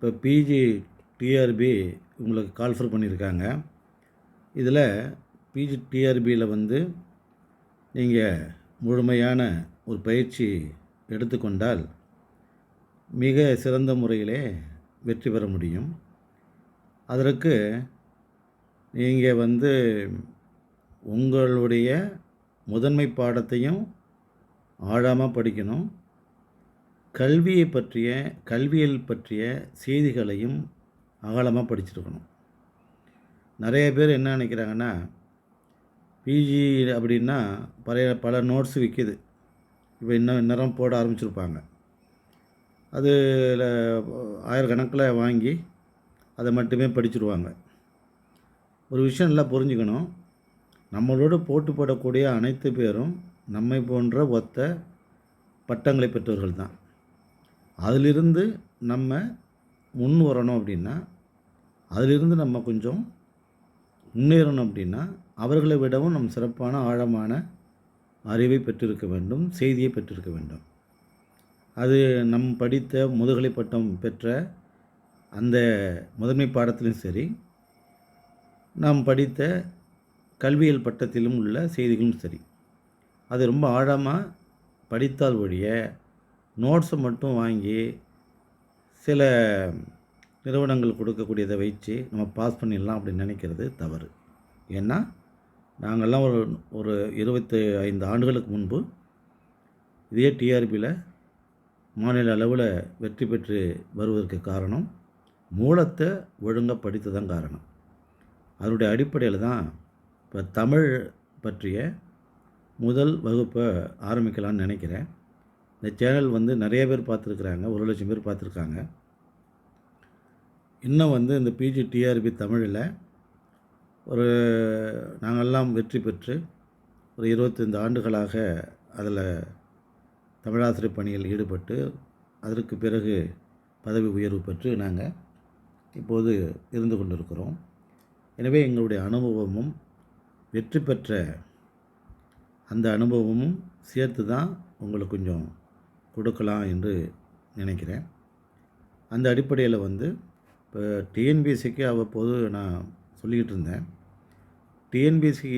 இப்போ PG TRP உங்களுக்கு call for பண்ணியிருக்காங்க. இதில் பிஜி டிஆர்பியில் வந்து நீங்கள் முழுமையான ஒரு பயிற்சி எடுத்துக்கொண்டால் மிக சிறந்த முறையிலே வெற்றி பெற முடியும். அதற்கு நீங்கள் வந்து உங்களுடைய முதன்மை பாடத்தையும் ஆழாமல் படிக்கணும். கல்வியை பற்றிய கல்வியல் பற்றிய செய்திகளையும் அகலமாக படிச்சிருக்கணும். நிறைய பேர் என்ன நினைக்கிறாங்கன்னா பிஜி அப்படின்னா பழைய பல நோட்ஸ் விற்கிது இப்போ இன்னும் இந்நேரம் போட ஆரம்பிச்சிருப்பாங்க. அதில் ஆயிரக்கணக்கில் வாங்கி அதை மட்டுமே படிச்சிருவாங்க. ஒரு விஷயம் நல்லா புரிஞ்சுக்கணும். நம்மளோட போட்டு போடக்கூடிய அனைத்து பேரும் நம்மை போன்ற ஒத்த பட்டங்களை பெற்றவர்கள் தான். அதிலிருந்து நம்ம முன் வரணும் அப்படின்னா அதிலிருந்து நம்ம கொஞ்சம் முன்னேறணும் அப்படின்னா அவர்களை விடவும் நம் சிறப்பான ஆழமான அறிவை பெற்றிருக்க வேண்டும் செய்தியை பெற்றிருக்க வேண்டும். அது நம் படித்த முதுகலை பட்டம் பெற்ற அந்த முதன்மை பாடத்திலும் சரி நாம் படித்த கல்வியியல் பட்டத்திலும் உள்ள செய்திகளும் சரி அது ரொம்ப ஆழமாக படித்தால் ஒழிய நோட்ஸை மட்டும் வாங்கி சில நிறுவனங்கள் கொடுக்கக்கூடியதை வச்சு நம்ம பாஸ் பண்ணிடலாம் அப்படின்னு நினைக்கிறது தவறு. ஏன்னா நாங்கள்லாம் ஒரு ஒரு இருபத்தி ஐந்து ஆண்டுகளுக்கு முன்பு இதே டிஆர்பியில் மாநில அளவில் வெற்றி பெற்று வருவதற்கு காரணம் மூலத்தை ஒழுங்காக படித்து தான் காரணம். அதனுடைய அடிப்படையில் தான் இப்போ தமிழ் பற்றிய முதல் வகுப்பை ஆரம்பிக்கலாம்னு நினைக்கிறேன். இந்த சேனல் வந்து நிறைய பேர் பார்த்துருக்குறாங்க ஒரு லட்சம் பேர் பார்த்துருக்காங்க. இன்னும் வந்து இந்த பிஜி டிஆர்பி தமிழில் ஒரு நாங்கள்லாம் வெற்றி பெற்று ஒரு இருபத்தைந்து ஆண்டுகளாக அதில் தமிழாசிரியர் பணியில் ஈடுபட்டு அதற்கு பிறகு பதவி உயர்வு பெற்று நாங்கள் இப்போது இருந்து கொண்டிருக்கிறோம். எனவே எங்களுடைய அனுபவமும் வெற்றி பெற்ற அந்த அனுபவமும் சேர்த்து தான் உங்களுக்கு கொஞ்சம் கொடுக்கலாம் என்று நினைக்கிறேன். அந்த அடிப்படையில் வந்து இப்போ டிஎன்பிஎஸ்சிக்கு அவ்வப்போது நான் சொல்லிக்கிட்டு இருந்தேன். டிஎன்பிஎஸ்சி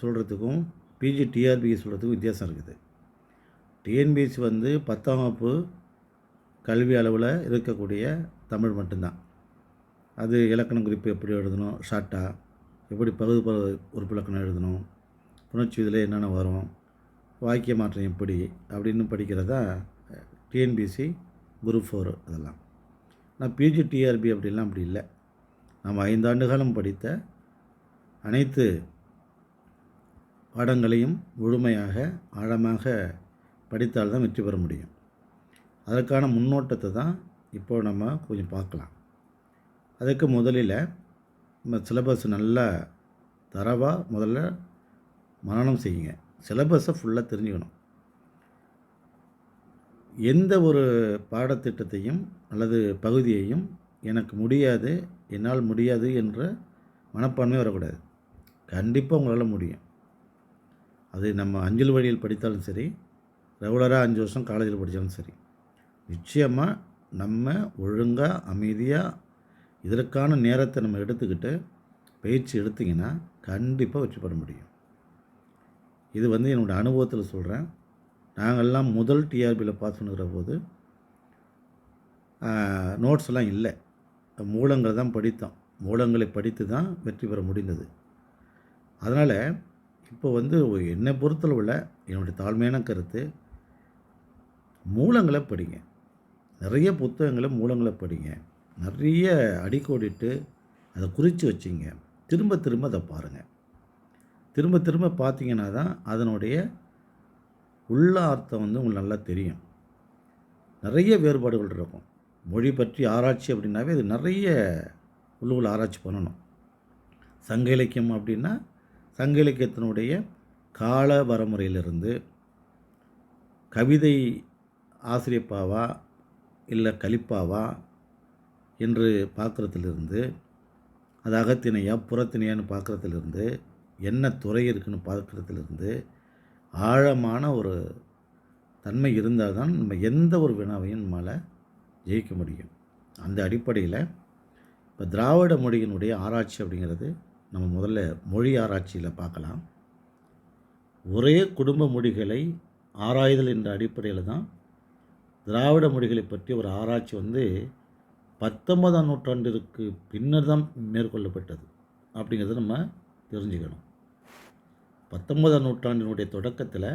சொல்கிறதுக்கும் பிஜி டிஆர்பிக்கு சொல்கிறதுக்கும் வித்தியாசம் இருக்குது. டிஎன்பிஎஸ்சி வந்து பத்தாம் வகுப்பு கல்வி அளவில் இருக்கக்கூடிய தமிழ் மட்டும்தான். அது இலக்கண குறிப்பு எப்படி எழுதணும் ஷார்ட்டாக எப்படி பகுதி ப உறுப்பிலக்கணம் எழுதணும்? புணர்ச்சி இதில் என்னென்ன வரும்? வாக்கிய மாற்றம் எப்படி? அப்படின்னு படிக்கிறதா டிஎன்பிசி குரூப் ஃபோர் அதெல்லாம். நான் பிஜி டிஆர்பி அப்படிலாம் அப்படி இல்லை. நம்ம ஐந்தாண்டு காலம் படித்த அனைத்து பாடங்களையும் முழுமையாக ஆழமாக படித்தால் தான் வெற்றி பெற முடியும். அதற்கான முன்னோட்டத்தை தான் இப்போ நம்ம கொஞ்சம் பார்க்கலாம். அதுக்கு முதலில் நம்ம சிலபஸ் நல்லா தரவாக முதல்ல மரணம் செய்யுங்க. சிலபஸை ஃபுல்லாக தெரிஞ்சுக்கணும். எந்த ஒரு பாடத்திட்டத்தையும் அல்லது பகுதியையும் எனக்கு முடியாது என்னால் முடியாது என்ற மனப்பான்மை வரக்கூடாது. கண்டிப்பாக உங்களால் முடியும். அது நம்ம அஞ்சல் வழியில் படித்தாலும் சரி ரெகுலராக அஞ்சு வருஷம் காலேஜில் படித்தாலும் சரி. நிச்சயமாக நம்ம ஒழுங்காக அமைதியாக இதற்கான நேரத்தை நம்ம எடுத்துக்கிட்டு பயிற்சி எடுத்திங்கன்னா கண்டிப்பாக வெற்றி பெற முடியும். இது வந்து என்னோடய அனுபவத்தில் சொல்கிறேன் நாங்கள்லாம் முதல் டிஆர்பியில் பாஸ் பண்ணுகிற போது நோட்ஸ்லாம் இல்லை. மூலங்களை தான் படித்தோம். மூலங்களை படித்து தான் வெற்றி பெற முடிந்தது. அதனால் இப்போ வந்து என்னை பொறுத்தளவில் என்னுடைய தாழ்மையான கருத்து மூலங்களை படிங்க. நிறைய புத்தகங்களை மூலங்களை படிங்க. நிறைய அடிக்கோடிட்டு அதை குறித்து வச்சிங்க. திரும்ப திரும்ப அதை பாருங்கள் திரும்ப திரும்ப பார்த்தீங்கன்னா தான் அதனுடைய உள்ள அர்த்தம் வந்து உங்களுக்கு நல்லா தெரியும். நிறைய வேறுபாடுகள் இருக்கும். மொழி பற்றி ஆராய்ச்சி அப்படின்னாவே இது நிறைய உள்ளுக்குள்ள ஆராய்ச்சி பண்ணணும். சங்க இலக்கியம் அப்படின்னா சங்க இலக்கியத்தினுடைய கால வரமுறையிலிருந்து கவிதை ஆசிரியப்பாவா இல்லை கலிப்பாவா என்று பார்க்குறதுலேருந்து அது அகத்திணையா புறத்திணையான்னு பார்க்குறதுலேருந்து என்ன துறை இருக்குன்னு பார்க்குறதுலேருந்து ஆழமான ஒரு தன்மை இருந்தால் தான் நம்ம எந்த ஒரு வினாவையும் நம்மளால் ஜெயிக்க முடியும். அந்த அடிப்படையில் இப்போ திராவிட மொழியினுடைய ஆராய்ச்சி அப்படிங்கிறது நம்ம முதல்ல மொழி ஆராய்ச்சியில் பார்க்கலாம். ஒரே குடும்ப மொழிகளை ஆராய்தல் என்ற அடிப்படையில் தான் திராவிட மொழிகளை பற்றி ஒரு ஆராய்ச்சி வந்து பத்தொன்பதாம் நூற்றாண்டிற்கு பின்னர் தான் மேற்கொள்ளப்பட்டது அப்படிங்கிறத நம்ம தெரிஞ்சுக்கணும். பத்தொன்பதாம் நூற்றாண்டினுடைய தொடக்கத்தில்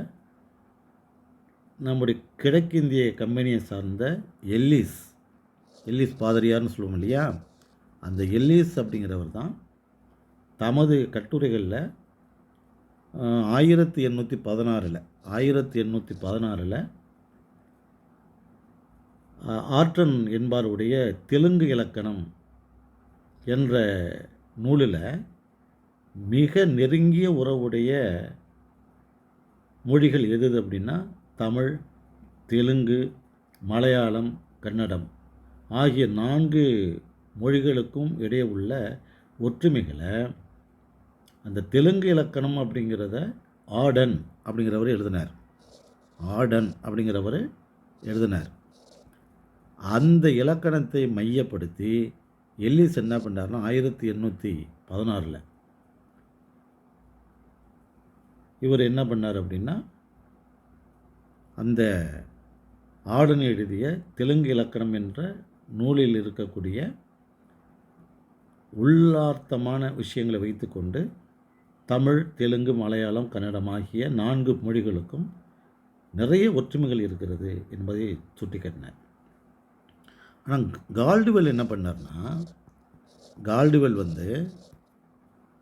நம்முடைய கிழக்கிந்திய கம்பெனியை சார்ந்த எல்லிஸ் எல்லிஸ் பாதிரியார்னு சொல்லுவோம் இல்லையா? அந்த எல்லிஸ் அப்படிங்கிறவர் தான் தமது கட்டுரைகளில் ஆயிரத்தி எண்ணூற்றி பதினாறில் ஆயிரத்தி எண்ணூற்றி பதினாறில் ஆற்றன் என்பாருடைய தெலுங்கு இலக்கணம் என்ற நூலில் மிக நெருங்கிய உறவுடைய மொழிகள் எது அப்படின்னா தமிழ் தெலுங்கு மலையாளம் கன்னடம் ஆகிய நான்கு மொழிகளுக்கும் இடையே உள்ள ஒற்றுமைகளை அந்த தெலுங்கு இலக்கணம் அப்படிங்கிறத ஆடன் அப்படிங்கிறவர் எழுதினார். ஆடன் அப்படிங்கிறவர் எழுதினார். அந்த இலக்கணத்தை மையப்படுத்தி எல்லிஸ் என்ன பண்ணார்னா ஆயிரத்தி எண்ணூற்றி பதினாறில் இவர் என்ன பண்ணார் அப்படின்னா அந்த ஆடன் எழுதிய தெலுங்கு இலக்கணம் என்ற நூலில் இருக்கக்கூடிய உள்ளார்த்தமான விஷயங்களை வைத்துக்கொண்டு தமிழ் தெலுங்கு மலையாளம் கன்னடம் ஆகிய நான்கு மொழிகளுக்கும் நிறைய ஒற்றுமைகள் இருக்கிறது என்பதை சுட்டிக்காட்டினார். ஆனால் கால்டுவெல் என்ன பண்ணார்னா கால்டுவெல் வந்து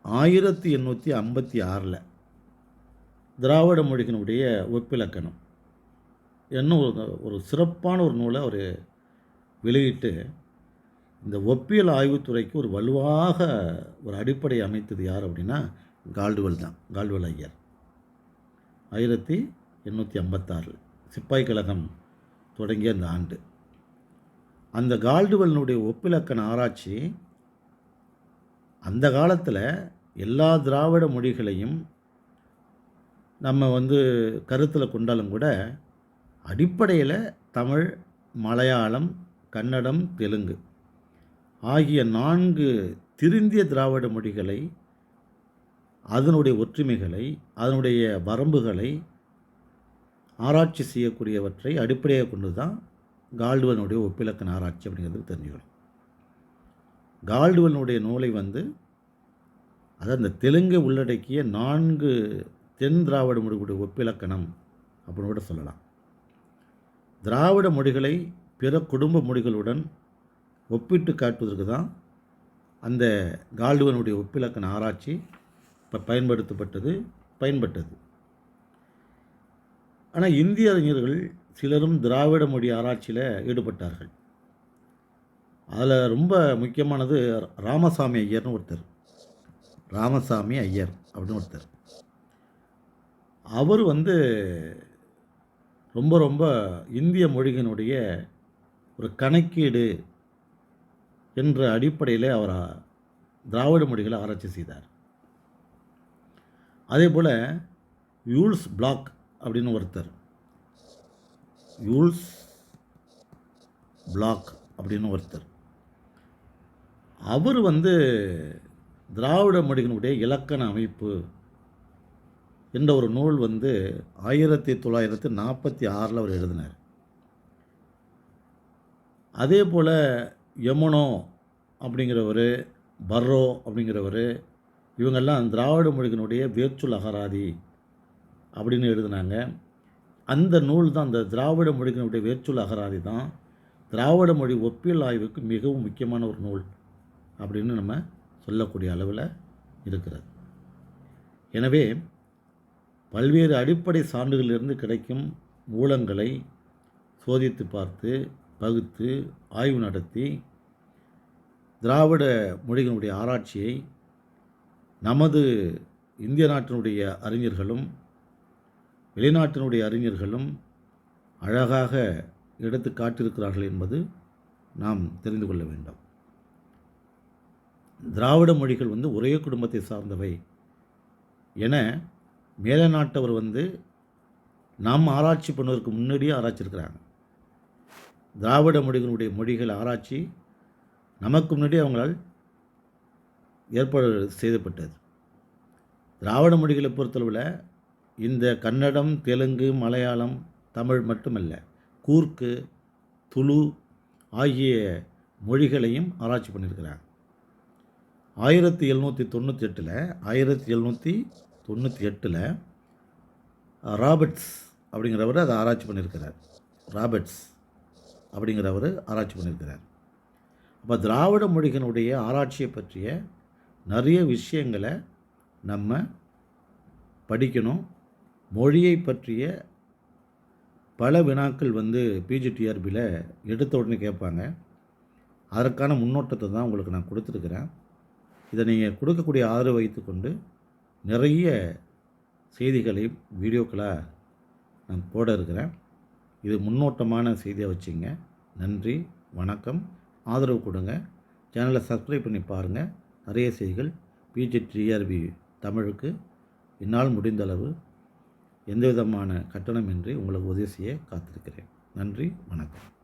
ஆயிரத்தி எண்ணூற்றி ஐம்பத்தி ஆறில் திராவிட மொழிகளுடைய ஒப்பிலக்கணம். என்ன ஒரு ஒரு சிறப்பான ஒரு நூலை அவர் வெளியிட்டு இந்த ஒப்பியல் ஆய்வுத்துறைக்கு ஒரு வலுவாக ஒரு அடிப்படை அமைத்தது யார் அப்படின்னா கால்டுவெல் தான் கால்டுவெல் ஐயர். ஆயிரத்தி எண்ணூற்றி ஐம்பத்தாறு சிப்பாய் கழகம் தொடங்கிய அந்த ஆண்டு. அந்த கால்டுவெல்னுடைய ஒப்பிலக்கண ஆராய்ச்சி அந்த காலத்தில் எல்லா திராவிட மொழிகளையும் நம்ம வந்து கருத்தில் கொண்டாலும் கூட அடிப்படையில் தமிழ் மலையாளம் கன்னடம் தெலுங்கு ஆகிய நான்கு திருந்திய திராவிட மொழிகளை அதனுடைய ஒற்றுமைகளை அதனுடைய வரம்புகளை ஆராய்ச்சி செய்யக்கூடியவற்றை அடிப்படையாக கொண்டு தான் கால்டுவனுடைய ஒப்பிலக்கண ஆராய்ச்சி அப்படிங்கிறது தெரிஞ்சுக்கணும். கால்டுவனுடைய நூலை வந்து அதாவது அந்த தெலுங்கை உள்ளடக்கிய நான்கு தென் திராவிட மொழிகளுடைய ஒப்பிலக்கணம் அப்படின்னு கூட சொல்லலாம். திராவிட மொழிகளை பிற குடும்ப மொழிகளுடன் ஒப்பிட்டு காட்டுவதற்கு தான் அந்த கால்டுவனுடைய ஒப்பிலக்கண ஆராய்ச்சி இப்போ பயன்படுத்தப்பட்டது பயன்பட்டது. ஆனால் இந்திய அறிஞர்கள் சிலரும் திராவிட மொழி ஆராய்ச்சியில் ஈடுபட்டார்கள். அதில் ரொம்ப முக்கியமானது ராமசாமி ஐயர்னு ஒருத்தர். ராமசாமி ஐயர் அப்படின்னு ஒருத்தர். அவர் வந்து ரொம்ப ரொம்ப இந்திய மொழிகளினுடைய ஒரு கணக்கீடு என்ற அடிப்படையில் அவர் திராவிட மொழிகளை ஆராய்ச்சி செய்தார். அதே போல் யூல்ஸ் பிளாக் அப்படின்னு ஒருத்தர். யூல்ஸ் பிளாக் அப்படின்னு ஒருத்தர். அவர் வந்து திராவிட மொழிகளுடைய இலக்கண அமைப்பு என்ற ஒரு நூல் வந்து ஆயிரத்தி தொள்ளாயிரத்தி நாற்பத்தி ஆறில் அவர் எழுதினார். அதே போல் யமுனோ அப்படிங்கிறவர் பர்ரோ அப்படிங்கிறவர் இவங்கெல்லாம் திராவிட மொழிகளுடைய வேர்ச்சொல் அகராதி அப்படின்னு எழுதினாங்க. அந்த நூல் தான் அந்த திராவிட மொழிகளுடைய வேர்ச்சொல் அகராதி தான் திராவிட மொழி ஒப்பியல் ஆய்வுக்கு மிகவும் முக்கியமான ஒரு நூல் அப்படின்னு நம்ம சொல்லக்கூடிய அளவில் இருக்கிறது. எனவே பல்வேறு அடிப்படை சான்றுகளிலிருந்து கிடைக்கும் மூலங்களை சோதித்து பார்த்து பகுத்து ஆய்வு நடத்தி திராவிட மொழிகளுடைய ஆராய்ச்சியை நமது இந்திய நாட்டினுடைய அறிஞர்களும் வெளிநாட்டினுடைய அறிஞர்களும் அழகாக எடுத்து காட்டியிருக்கிறார்கள் என்பது நாம் தெரிந்து கொள்ள வேண்டும். திராவிட மொழிகள் வந்து ஒரே குடும்பத்தை சார்ந்தவை என மேல நாட்டவர் வந்து நாம் ஆராய்ச்சி பண்ணுவதற்கு முன்னாடியே ஆராய்ச்சிருக்கிறாங்க. திராவிட மொழிகளுடைய மொழிகள் ஆராய்ச்சி நமக்கு முன்னாடி அவங்களால் ஏற்பாடு செய்யப்பட்டது திராவிட மொழிகளை பொறுத்தளவில் இந்த கன்னடம் தெலுங்கு மலையாளம் தமிழ் மட்டுமல்ல கூர்க்கு துளு ஆகிய மொழிகளையும் ஆராய்ச்சி பண்ணியிருக்கிறாங்க. ஆயிரத்தி எழுநூற்றி தொண்ணூற்றி எட்டில் ஆயிரத்தி எழுநூற்றி தொண்ணூற்றி எட்டில் ராபர்ட்ஸ் அப்படிங்கிறவர் அதை ஆராய்ச்சி பண்ணியிருக்கிறார். ராபர்ட்ஸ் அப்படிங்கிறவர் ஆராய்ச்சி பண்ணியிருக்கிறார். அப்போ திராவிட மொழிகளுடைய ஆராய்ச்சியை பற்றிய நிறைய விஷயங்களை நம்ம படிக்கணும். மொழியை பற்றிய பல வினாக்கள் வந்து பிஜிடிஆர்பியில் எடுத்த உடனே கேட்பாங்க. அதற்கான முன்னோட்டத்தை தான் உங்களுக்கு நான் கொடுத்துருக்குறேன். இதை நீங்கள் கொடுக்கக்கூடிய ஆதரவு வைத்துக்கொண்டு நிறைய செய்திகளை வீடியோக்களாக நான் போட இருக்கிறேன். இது முன்னோட்டமான செய்தியை வச்சுங்க. நன்றி வணக்கம். ஆதரவு கொடுங்க. சேனலை சப்ஸ்கிரைப் பண்ணி பாருங்கள் நிறைய செய்திகள் பிஜிடிஆர்பி தமிழுக்கு. என்னால் முடிந்தளவு எந்த விதமான கட்டணமின்றி உங்களுக்கு உதவி செய்ய காத்திருக்கிறேன். நன்றி வணக்கம்.